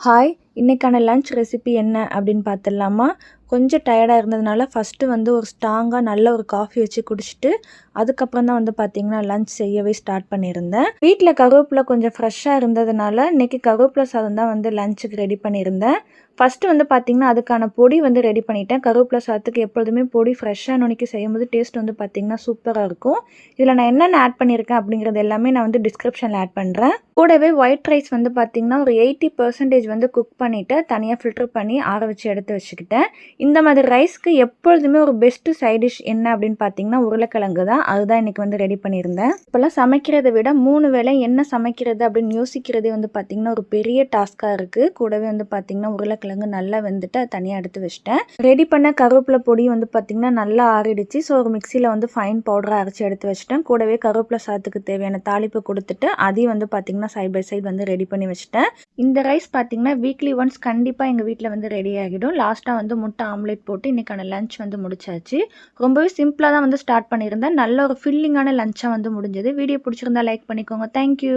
Hi இன்றைக்கான lunch recipe என்ன அப்படின்னு பார்த்துடலாமா? கொஞ்சம் டயர்டாக இருந்ததுனால ஃபஸ்ட்டு வந்து ஒரு ஸ்ட்ராங்காக நல்ல ஒரு காஃபி வச்சு குடிச்சிட்டு அதுக்கப்புறம் தான் வந்து பார்த்திங்கன்னா லன்ச் செய்யவே ஸ்டார்ட் பண்ணியிருந்தேன். வீட்டில் கருவேப்பிலை கொஞ்சம் ஃப்ரெஷ்ஷாக இருந்ததுனால இன்றைக்கி கருவேப்பிலை சாதம் தான் வந்து லஞ்சுக்கு ரெடி பண்ணியிருந்தேன். ஃபஸ்ட்டு வந்து பார்த்திங்கன்னா அதுக்கான பொடி வந்து ரெடி பண்ணிட்டேன். கருவேப்பிலை சாதத்துக்கு எப்பொழுதுமே பொடி ஃப்ரெஷ்ஷாக நுணுக்கி செய்யும்போது டேஸ்ட் வந்து பார்த்திங்கன்னா சூப்பராக இருக்கும். இதில் நான் என்னென்ன ஆட் பண்ணியிருக்கேன் அப்படிங்கிறது எல்லாமே நான் வந்து டிஸ்கிரிப்ஷனில் ஆட் பண்ணுறேன் கூடவே ஒயிட் ரைஸ் வந்து பார்த்திங்கன்னா ஒரு எயிட்டி பர்சன்டேஜ் வந்து குக் பண்ணிவிட்டு தனியாக ஃபில்டர் பண்ணி ஆற வச்சு எடுத்து வச்சுக்கிட்டேன். இந்த மாதிரி ரைஸ்க்கு எப்பொழுதுமே ஒரு பெஸ்ட்டு சைட் டிஷ் என்ன அப்படின்னு பார்த்தீங்கன்னா உருளைக்கிழங்கு தான். அதுதான் இன்றைக்கி வந்து ரெடி பண்ணியிருந்தேன். இப்போல்லாம் சமைக்கிறதை விட மூணு வேளை என்ன சமைக்கிறது அப்படின்னு யோசிக்கிறதே வந்து பார்த்திங்கன்னா ஒரு பெரிய டாஸ்க்காக இருக்குது கூடவே வந்து பார்த்திங்கன்னா உருளைக்கிழங்கு நல்லா வெந்துட்டு அதை தனியாக எடுத்து வச்சிட்டேன். ரெடி பண்ண கருவேப்பிலை பொடி வந்து பார்த்திங்கன்னா நல்லா ஆறிடுச்சு. ஸோ ஒரு மிக்சியில் வந்து ஃபைன் பவுடராக அரைச்சி எடுத்து வச்சிட்டேன். கூடவே கருவேப்பிலை சாத்துக்கு தேவையான தாளிப்பு கொடுத்துட்டு அதையும் வந்து பார்த்திங்கன்னா சைட் பை சைட் வந்து ரெடி பண்ணி வச்சிட்டேன். இந்த ரைஸ் பார்த்திங்கன்னா வீக்லி ஒன்ஸ் கண்டிப்பாக எங்கள் வீட்டில் வந்து ரெடி ஆகிடும். லாஸ்ட்டாக வந்து முட்டை ஆம்லேட் போட்டு இன்றைக்கான லஞ்ச் வந்து முடிச்சாச்சு. ரொம்பவே சிம்பிளாக தான் வந்து ஸ்டார்ட் பண்ணியிருந்தேன். நல்ல ஒரு ஃபில்லிங்கான லஞ்சாக வந்து முடிஞ்சது. வீடியோ பிடிச்சிருந்தா லைக் பண்ணிக்கோங்க. தேங்க்யூ